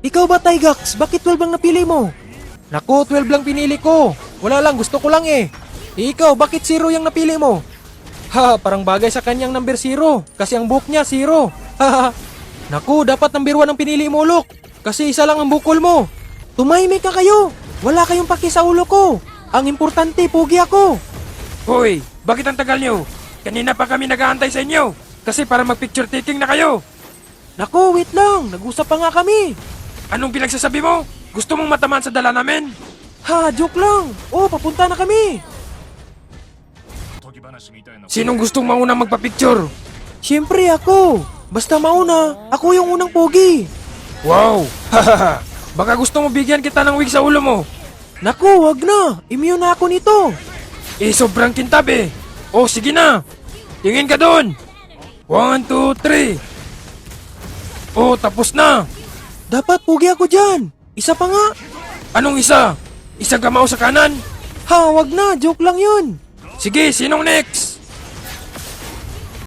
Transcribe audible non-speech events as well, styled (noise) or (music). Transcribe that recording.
Ikaw ba, Tygax? Bakit 12 ang napili mo? Naku, 12 lang pinili ko. Wala lang, gusto ko lang eh. Eh, ikaw, bakit zero yung napili mo? Ha, parang bagay sa kanyang number zero. Kasi ang book niya, zero. Haha. Naku, dapat number one ang pinili mo, Lok. Kasi isa lang ang bukol mo. Tumahimik ka kayo. Wala kayong paki sa ulo ko. Ang importante, pugi ako. Hoy, bakit ang tagal nyo? Kanina pa kami nag-aantay sa inyo. Kasi para mag-picture taking na kayo. Naku, wait lang. Nag-usap pa nga kami. Anong pinagsasabi mo? Gusto mong matamaan sa dala namin? Ha, joke lang. Oh, papunta na kami. Sinong gustong maunang magpa-picture? Siyempre ako. Basta mauna, ako yung unang pogi. Wow! Hahaha! (laughs) Baka gusto mo bigyan kita ng wig sa ulo mo. Naku, wag na. Immune na ako nito. Eh, sobrang kintab eh. Oh, sige na. Tingin ka doon. One, two, three. Oh, tapos na. Dapat pogi ako dyan. Isa pa nga. Anong isa? Isa gamao sa kanan? Ha, wag na. Joke lang yun. Sige, sinong next?